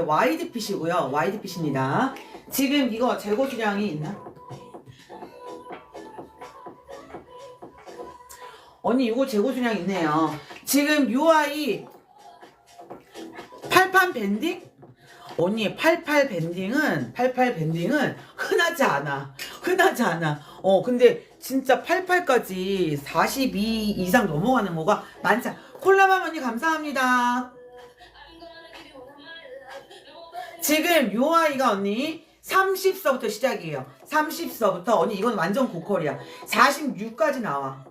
와이드핏이고요. 와이드핏입니다. 지금 이거 재고 수량이 있나? 언니 이거 재고 수량 있네요. 지금 UI 88 밴딩? 언니 88 밴딩은 88 밴딩은 흔하지 않아. 흔하지 않아. 어 근데 진짜 88까지 42 이상 넘어가는 거가 많지 않아. 콜라맘 언니 감사합니다. 지금 요 아이가 언니 30서부터 시작이에요. 30서부터 언니 이건 완전 고퀄이야. 46까지 나와.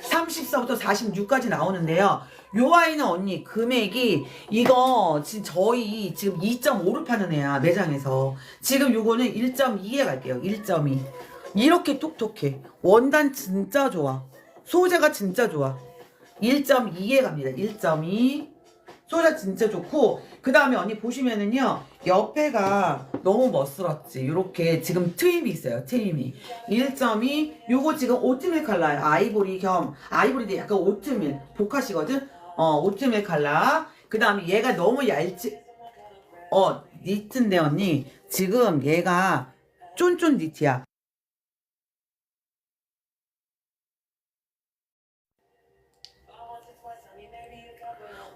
30서부터 46까지 나오는데요. 요 아이는 언니 금액이 이거 지금 저희 지금 2.5를 파는 애야 매장에서 지금 요거는 1.2에 갈게요. 1.2 이렇게 톡톡해. 원단 진짜 좋아. 소재가 진짜 좋아. 1.2에 갑니다. 1.2 소재 진짜 좋고 그 다음에 언니 보시면은요 옆에가 너무 멋스럽지. 이렇게 지금 트임이 있어요 트임이. 1.2 요거 지금 오트밀 컬러예요. 아이보리 겸 아이보리인데 약간 오트밀 보카시거든? 어 오트밀 컬러 그 다음에 얘가 너무 얇지 어 니트인데 언니. 지금 얘가 쫀쫀 니트야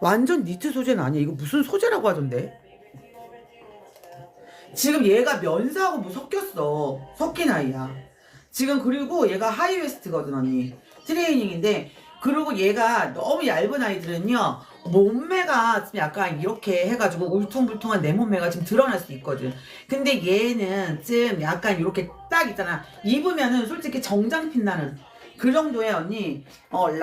완전 니트 소재는 아니야. 이거 무슨 소재라고 하던데? 지금 얘가 면사하고 뭐 섞였어. 섞인 아이야. 지금 그리고 얘가 하이웨스트거든 언니. 트레이닝인데 그리고 얘가 너무 얇은 아이들은요 몸매가 좀 약간 이렇게 해가지고 울퉁불퉁한 내 몸매가 좀 드러날 수 있거든. 근데 얘는 좀 약간 이렇게 딱 있잖아. 입으면은 솔직히 정장 핀나는 그 정도의 언니 어 라.